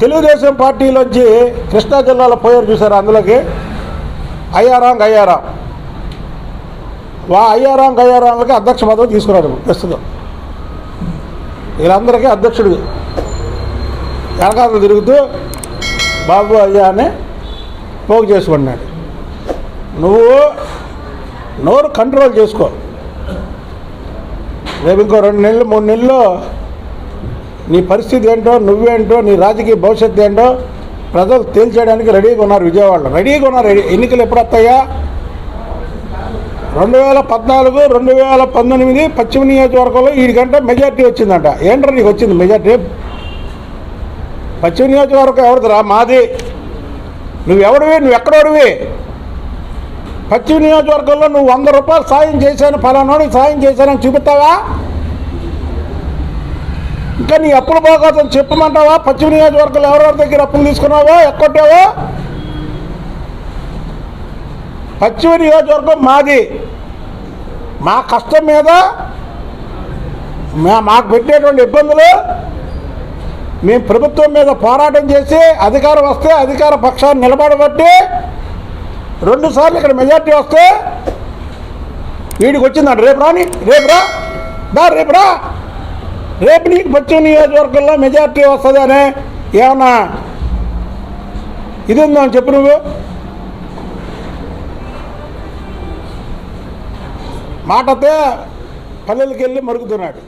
తెలుగుదేశం పార్టీలోంచి కృష్ణా జిల్లాలో పోయారు చూసారు అందులోకి? అయ్యారాం గయ్యారాం వా అయ్యారాం గయ్యారాంలకి అధ్యక్ష పదవి తీసుకున్నాడు ప్రస్తుతం. వీళ్ళందరికీ అధ్యక్షుడు వెనకాతలు తిరుగుతూ బాబు అయ్యా అని పోగు చేసుకున్నాడు నువ్వు నోరు కంట్రోల్ చేసుకో. రేపు ఇంకో రెండు నెలలు మూడు నెలలు నీ పరిస్థితి ఏంటో నువ్వేంటో నీ రాజకీయ భవిష్యత్తు ఏంటో ప్రజలు తేల్చేయడానికి రెడీగా ఉన్నారు విజయవాడలో. రెడీగా ఉన్నారు. ఎన్నికలు ఎప్పుడు వస్తాయా? రెండు వేల పద్నాలుగు రెండు వేల పంతొమ్మిది పశ్చిమ నియోజకవర్గంలో వీడికంటే మెజార్టీ వచ్చిందంట. ఏంట్రా నీకు వచ్చింది మెజార్టీ? పశ్చిమ నియోజకవర్గం ఎవరిదిరా? మాది. నువ్వు ఎవడివి నువ్వు ఎక్కడోడివి పశ్చిమ నియోజకవర్గంలో నువ్వు వంద రూపాయలు సాయం చేశాను ఫలానాడికి సాయం చేశానని చూపిస్తావా? ఇంకా నీ అప్పుల బాగోతం చెప్పమంటావా? పశ్చిమ నియోజకవర్గాలు ఎవరెవరి దగ్గర అప్పులు తీసుకున్నావో? ఎక్కొట్టావో? పశ్చిమ నియోజకవర్గం మాది. మా కష్టం మీద మాకు పెట్టేటువంటి ఇబ్బందులు మేము ప్రభుత్వం మీద పోరాటం చేసి అధికారం వస్తే అధికార పక్షాన్ని నిలబడబట్టి రెండుసార్లు ఇక్కడ మెజార్టీ వస్తే వీడికి వచ్చిందంట. రేపు రాని రేపు రా. రేపు రా. రేపు నీకు పశ్చిమ నియోజకవర్గంలో మెజార్టీ వస్తుందనే ఏమన్నా ఇది ఉందని చెప్పు నువ్వు. మాటతే పల్లెలకి వెళ్ళి మరుగుతున్నాడు.